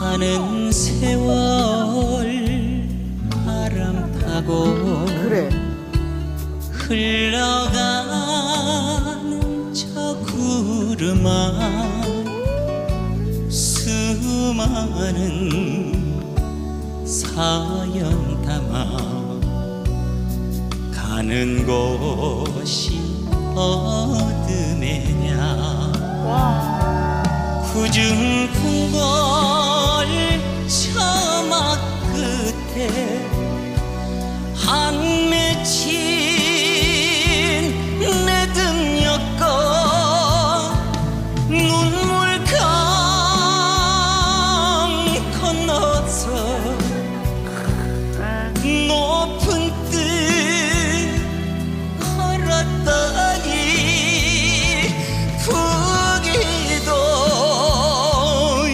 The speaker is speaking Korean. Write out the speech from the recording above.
가는 세월 바람 타고 그래. 흘러가는 저 구름아 수많은 사연 담아 가는 곳이 와. 구중 궁궐 안 맺힌